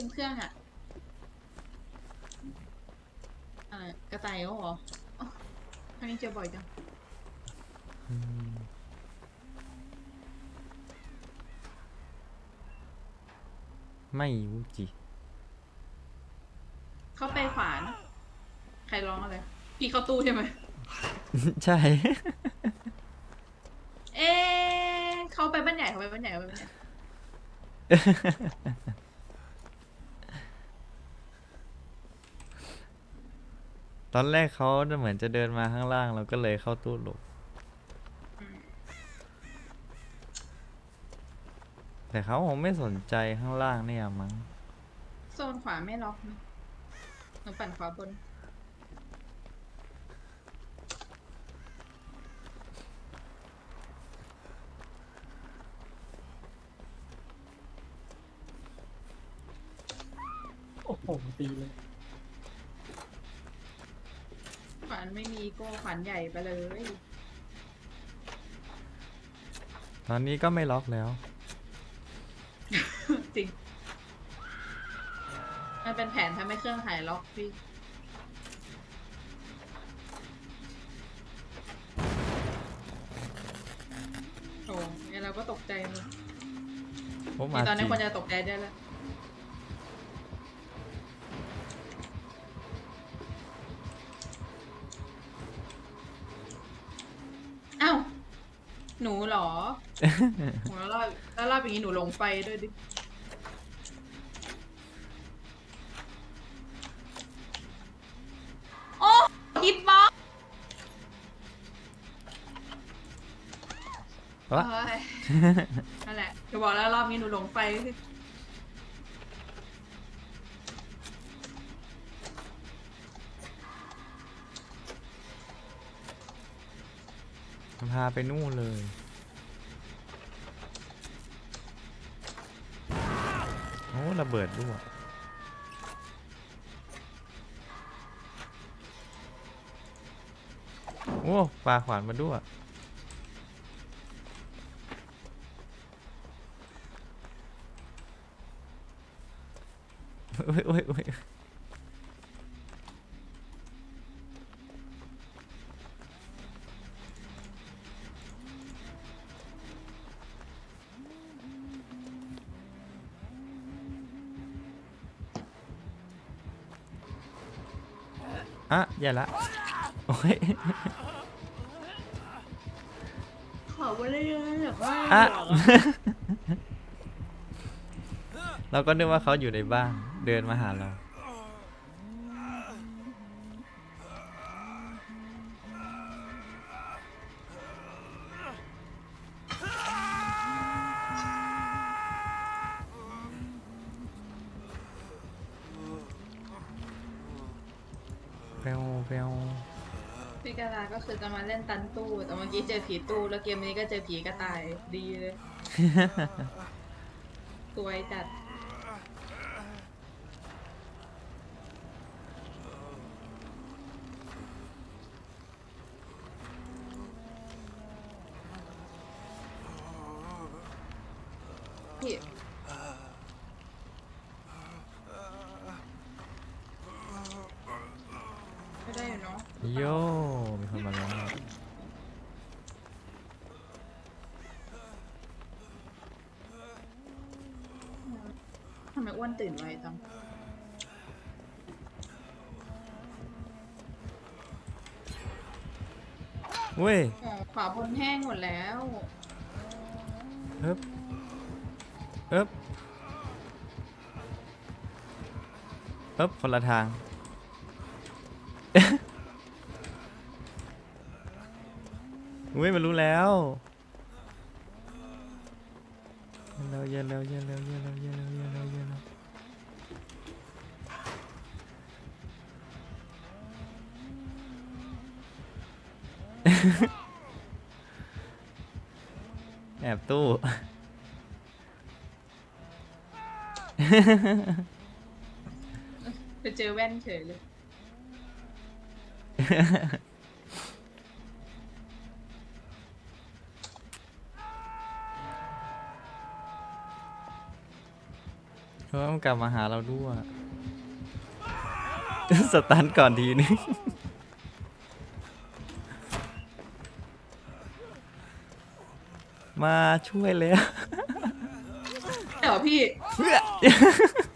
คุมเครื่องอะอะไรกระต่ายเขาเหรออ๋ออันนี้เจอบ่อยจัง อืมไม่รู้จิเข้าไปขวานะใครร้องอะไรพี่เข้าตู้ใช่ไหม ใช่ เอ๊ะเขาไปบ้านใหญ่เขาไปบ้านใหญ่เขาไปบ้านใหญ่ อนแรกเขาเหมือนจะเดินมาข้างล่างเราก็เลยเข้าตู้หลบอืมแต่เขาคงไม่สนใจข้างล่างเนี่ยมั้ง โซนขวาไม่ล็อกนะหนูปั่นขวาบน โอ้โหตีเลย ขวานไม่มีก็ขวานใหญ่ไปเลย ตอนนี้ก็ไม่ล็อกแล้ว จริง มันเป็นแผนทำให้เครื่องหายล็อกพี่ โอ้ยเราก็ตกใจเลยผมนี่มาตอนนี้จริงควรจะตกใจได้แล้วอ้าว หนูเหรอโหแล้วรอบแล้วรอบอย่างนี้หนูลงไฟด้วยดิ โอ้ฮิตบ็อกวะเฮ้ยนั่นแหละจะบอกแล้วรอบนี้หนูลงไฟ พาไปนู่นเลย โอ้ระเบิดด้วย โอ้ปลาขวานมาด้วย โอ้ยโอ้ยโอ้ย อะอย่าละ โอ้ย ขอว่าเลยแบบว่าอะ เราก็นึกว่าเขาอยู่ในบ้าน เดินมาหาเรา พี่กาลาก็คือจะมาเล่นตันตู้ แต่เมื่อกี้เจอผีตู้ แล้วเกมนี้ก็เจอผีกระต่ายดีเลยสวยจัด พี่ไม่ได้อยู่เนาะ โยมีคนมาแล้วทำไมอ้วนตื่นไวจังเว้ยอ๋อขวาบนแห้งหมดแล้ว เอ๊บเอ๊บเอ๊บคนละทาง อุ้ยมันรู้แล้วเย็วเย็นแล้วเย็นแล้วเย็นแล้วเย็นแล้วเย็นแล้วเย็นแล้วแอบตู้ ไปเจอแว่นเฉยเลย เออมันกลับมาหาเราด้วยสตันก่อนทีนึงมาช่วยแล้วแต่ว่าพี่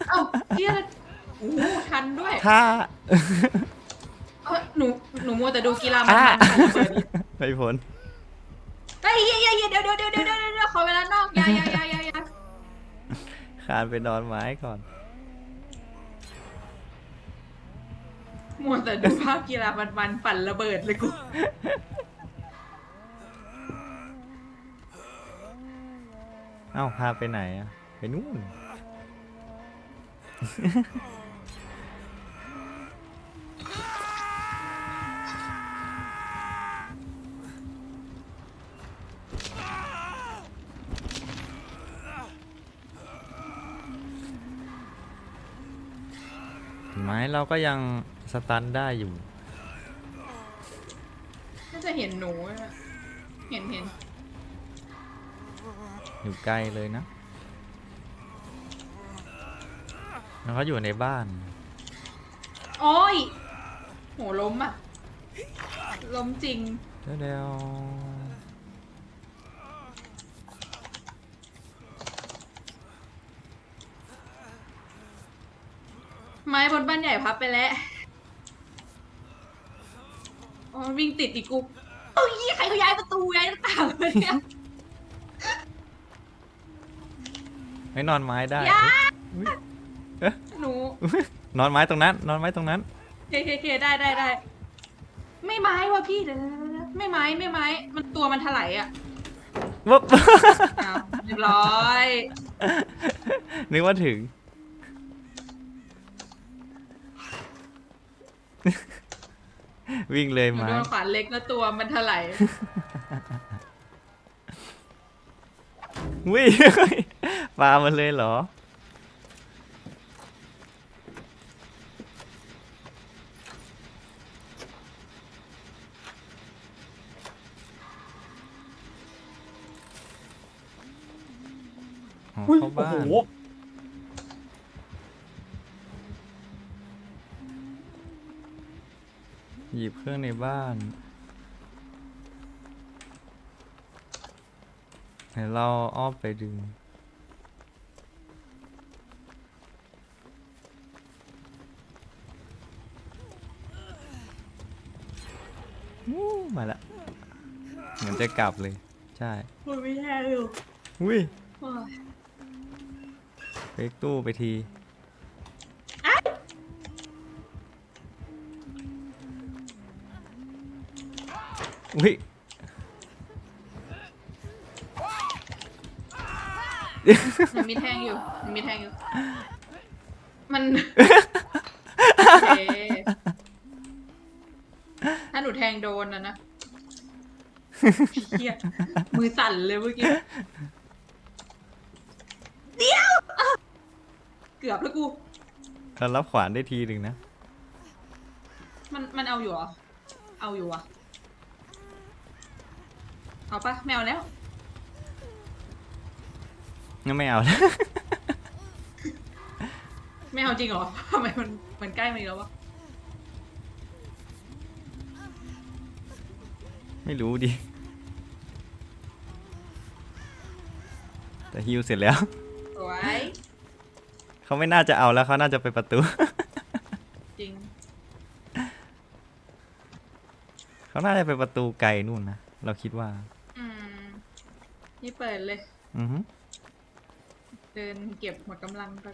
เอ้าเฮียโอ้โหทันด้วย ถ้าเอ้าหนู หนูมัวแต่ดูกีฬามันอะทันเปิดดิไม่ผล เฮ้ยเฮียเฮียเฮียเดี๋ยวเดี๋ยวเดี๋ยวเดี๋ยวเดี๋ยวเดี๋ยวขอเวลานอกอยาอยาอยาอยาอยา คานไปนอนไม้ก่อน มัวแต่ดูภาพกีฬามันมันๆปั่นระเบิดเลยกู เอ้าพาไปไหนอะไปนู่น เห็นไหมเราก็ยังสตันได้อยู่ น่าจะเห็นหนูอะเห็นเห็นอยู่ไกลเลยนะแล้วเขาอยู่ในบ้าน โอ้ยโหล้มอะ ล้มจริง เดี๋ยวเดี๋ยว ไม้บนบ้านใหญ่พับไปแล้วอ๋อวิ่งติดอีกกูเอ้ยใครเขาย้ายประตูย้ายหน้าต่างเลยเนี่ยไม่นอนไม้ได้อย่า อุ๊ยเอ๊ะหนูอุ๊ยนอนไม้ตรงนั้น นอนไม้ตรงนั้น เคเคเคได้ได้ได้ ไม่ไม้ว่ะพี่เดี๋ยวเดี๋ยวเดี๋ยวเดี๋ยวไม่ไม้ไม่ไม้ มันตัวมันถลายอะวุ๊บอ้าวเรียบร้อย นึกว่าถึง วิ่งเลยหนูไม้โดนขวานเล็กแล้วตัวมันถลายวิ่ง ปลามันเลยเหรอ อ๋ออุ้ยเข้าโอ้บ้านโห หยิบเครื่องในบ้านเดี๋ยวเราอ้อมไปดึงวู้มาละเหมือนจะกลับเลย ใช่มันไม่แย่อยู่อุ้ยโอ้ย เฟกตู้ไปที อุ้ยมันมีแทงอยู่มันมีแทงอยู่ มัน โอเคถ้าหนูแทงโดนนะนะเฮียมือสั่นเลยเมื่อกี้ เดี๋ยวอะเกือบแล้วกู เรารับขวานได้ทีหนึ่งนะ มันมันเอาอยู่เหรอ เอาอยู่อะ เอาปะไม่เอาแล้ว งั้นไม่เอาแล้ว ไม่เอาจริงเหรอ ทำไมมันมันใกล้มาอีกแล้ววะ ไม่รู้ดิ แต่ฮิวเสร็จแล้ว สวย เขาไม่น่าจะเอาแล้วเขาน่าจะไปประตู จริง เขาน่าจะไปประตูไกลนู่นนะ เราคิดว่าอืม นี่เปิดเลย อือฮึเดินเก็บหมดกำลังไป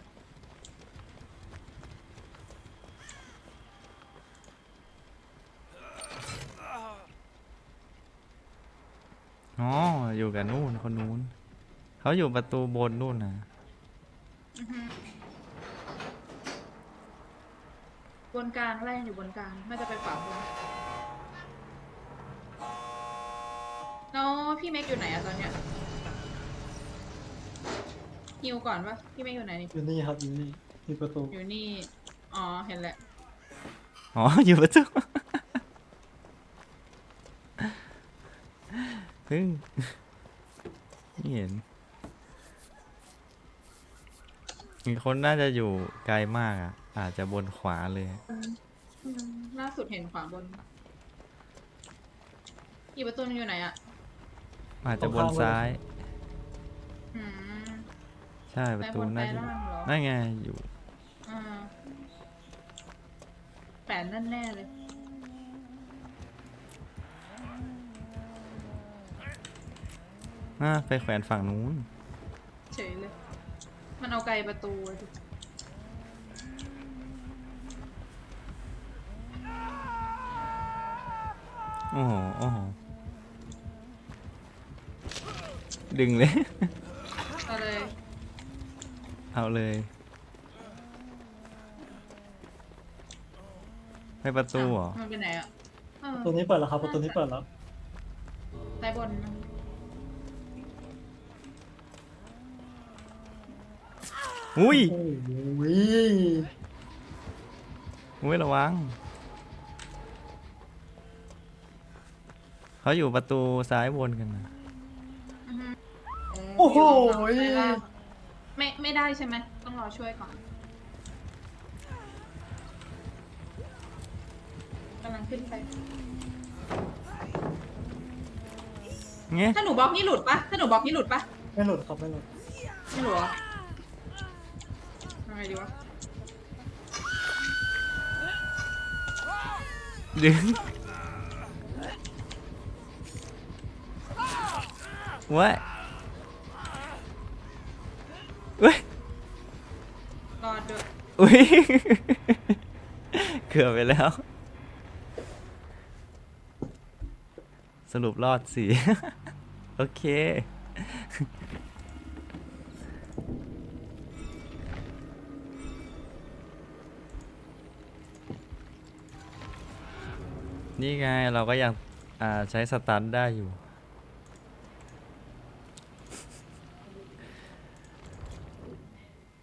อ๋ออยู่กับนู่นคนนู้นเขาอยู่ประตูบนนู่นนะอือฮึบนกลางไล่อยู่บนกลางน่าจะไปขวาบนแล้วพี่เมกอยู่ไหนอะตอนเนี้ย ฮิวก่อนปะพี่เมกอยู่ไหนนี่อยู่นี่ครับอยู่นี่ที่ประตูอยู่นี่ อ๋อ เห็นแหละ อ๋อ อยู่ประตูเพิ่งไม่เห็นมีคนน่าจะอยู่ไกลมากอะ อาจจะบนขวาเลยอืมล่าสุดเห็นขวาบน อีกประตูนึงอยู่ไหนอะ อาจจะบนซ้าย อืม ใช่ประตูไปบนน่าจะไปล่างเหรอนั่นไงอยู่อ่าแปดนั่นแน่เลย อ่าไปแขวนฝั่งนู้น เฉยเลย มันเอาไกลประตูอะดิโอ้โหโอ้โหดึงเลย เอาเลย เอาเลยไปประตูเหรอ มันเป็นไหนอะเออประตูนี้เปิดแล้วครับประตูนี้เปิดแล้วซ้ายบนนะอุ้ยโอ้โหอุ้ยระวัง เขาอยู่ประตูซ้ายบนกันนะอือฮึโอ้โหอยู่ตรงซ้ายล่าง ไม่ไม่ได้ใช่ไหมต้องรอช่วยก่อนกำลังขึ้นไป เงี้ยถ้าหนูบล็อกนี่หลุดปะถ้าหนูบล็อกนี่หลุดปะไม่หลุดครับไม่หลุดไม่หลุดเหรอทำไงดีวะดึงวะ อุ้ย เกือบไปแล้ว สรุปรอดสิโอเค นี่ไงเราก็ยังใช้สตันได้อยู่